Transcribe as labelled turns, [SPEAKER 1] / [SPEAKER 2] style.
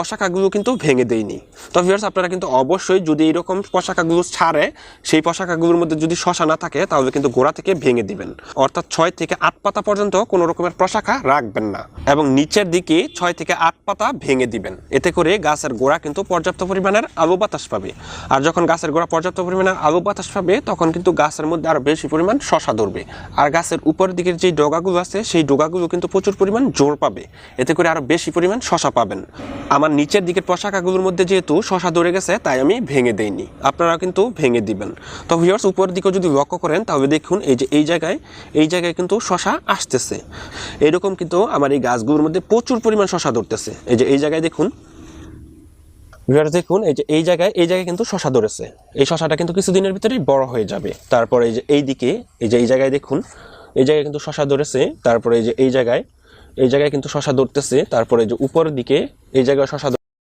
[SPEAKER 1] পশাকাগুলো কিন্তু ভেঙে দেয়নি। তো ভিউয়ার্স আপনারা কিন্তু অবশ্যই যদি এরকম পশাকাগুলো ছাড়ে, সেই পশাকাগুলোর মধ্যে যদি শশা না থাকে, তাহলে কিন্তু গোড়া থেকে ভেঙে দিবেন। অর্থাৎ ছয় থেকে আট পাতা পর্যন্ত কোনো রকমের পশাখা রাখবেন না এবং নিচের দিকে ছয় থেকে আট পাতা ভেঙে দিবেন। এতে করে গাছের গোড়া কিন্তু পর্যাপ্ত পরিমাণের আলো বাতাস পাবে। আর যখন গাছের গোড়া পর্যাপ্ত পরিমাণের আলো বাতাস পাবে, তখন কিন্তু গাছের মধ্যে আরও বেশি পরিমাণ শশা ধরবে। আর গাছের উপরের দিকের যে ডগাগুলো আছে, সেই ডগাগুলো কিন্তু প্রচুর পরিমাণ জোর পাবে। এতে করে আরও বেশি পরিমাণ শশা পাবেন। আমার নিচের দিকের পশাকাগুলোর মধ্যে যেহেতু শশা ধরে গেছে, তাই আমি ভেঙে দেইনি। আপনারা কিন্তু ভেঙে দিবেন। তো ভিউয়ার্স উপরের দিকে যদি লক্ষ্য করেন, তাহলে দেখুন এই যে এই জায়গায় এই জায়গায় কিন্তু শশা আসতেছে। এরকম কিন্তু আমার এই গাছগুলোর মধ্যে প্রচুর পরিমাণ শশা ধরতেছে। এই যে এই জায়গায় দেখুন ভিউয়ার্স দেখুন এই যে এই জায়গায় এই জায়গায় কিন্তু শশা ধরেছে। এই শশাটা কিন্তু কিছুদিনের ভিতরেই বড় হয়ে যাবে। তারপরে এই যে এই দিকে এই যে এই জায়গায় দেখুন, এই জায়গায় কিন্তু শশা ধরেছে। তারপরে এই যে এই জায়গায় এই জায়গায় কিন্তু শশা ধরতেছে। তারপরে যে উপরের দিকে এই জায়গায় শশা